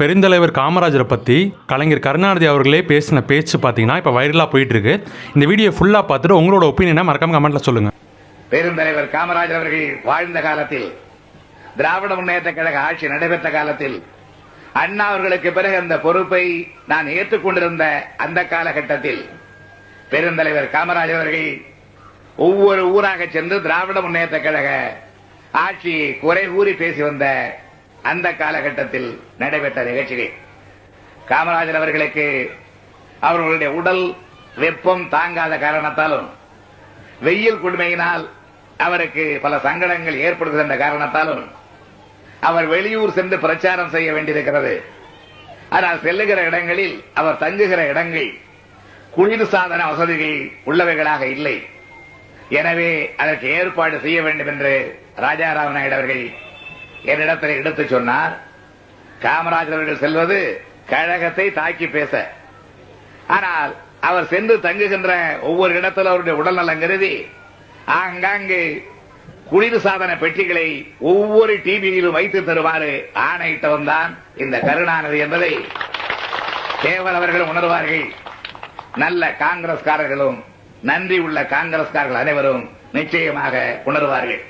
பெருந்தலைவர் காமராஜரை பற்றி கலைஞர் கருணாநிதி அவர்களே பேசின பேச்சு பார்த்தீங்கன்னா இப்போ வைரலாக போயிட்டு இருக்கு இந்த வீடியோ ஃபுல்லாக பார்த்துட்டு உங்களோட ஒப்பீனியனை மறக்காம கமெண்ட்டில் சொல்லுங்கள் பெருந்தலைவர் காமராஜர் அவர்கள் வாழ்ந்த காலத்தில் திராவிட முன்னேற்ற கழக ஆட்சி நடைபெற்ற காலத்தில் அண்ணா அவர்களுக்கு பிறகு அந்த பொறுப்பை நான் ஏற்றுக்கொண்டிருந்த அந்த காலகட்டத்தில் பெருந்தலைவர் காமராஜர் அவர்கள் ஒவ்வொரு ஊராக சென்று திராவிட முன்னேற்ற கழக ஆட்சியை குறை கூறி பேசி வந்த அந்த காலகட்டத்தில் நடைபெற்ற நிகழ்ச்சிகள். காமராஜர் அவர்களுக்கு அவர்களுடைய உடல் வெப்பம் தாங்காத காரணத்தாலும் வெயில் கொடுமையினால் அவருக்கு பல சங்கடங்கள் ஏற்படுகின்ற காரணத்தாலும் அவர் வெளியூர் சென்று பிரச்சாரம் செய்ய வேண்டியிருக்கிறது. ஆனால் செல்லுகிற இடங்களில் அவர் தங்குகிற இடங்கள் குளிர் சாதன வசதிகள் உள்ளவைகளாக இல்லை. எனவே அதற்கு ஏற்பாடு செய்ய வேண்டும் என்று ராஜாராம் நாயுடு அவர்கள் என்னிடத்தில் எடுத்து சொன்னார் காமராஜர் அவர்கள் செல்வது கழகத்தை தாக்கி பேச. ஆனால் அவர் சென்று தங்குகின்ற ஒவ்வொரு இடத்தில் அவருடைய உடல்நலம் கருதி ஆங்காங்கு குளிர் சாதன பெட்டிகளை ஒவ்வொரு டிவியிலும் வைத்து தருமாறு ஆணையிட்டவன் தான் இந்த கருணாநிதி என்பதை கேவல் அவர்கள் உணர்வார்கள். நல்ல காங்கிரஸ்காரர்களும் நன்றி உள்ள காங்கிரஸ்காரர்கள் அனைவரும் நிச்சயமாக உணர்வார்கள்.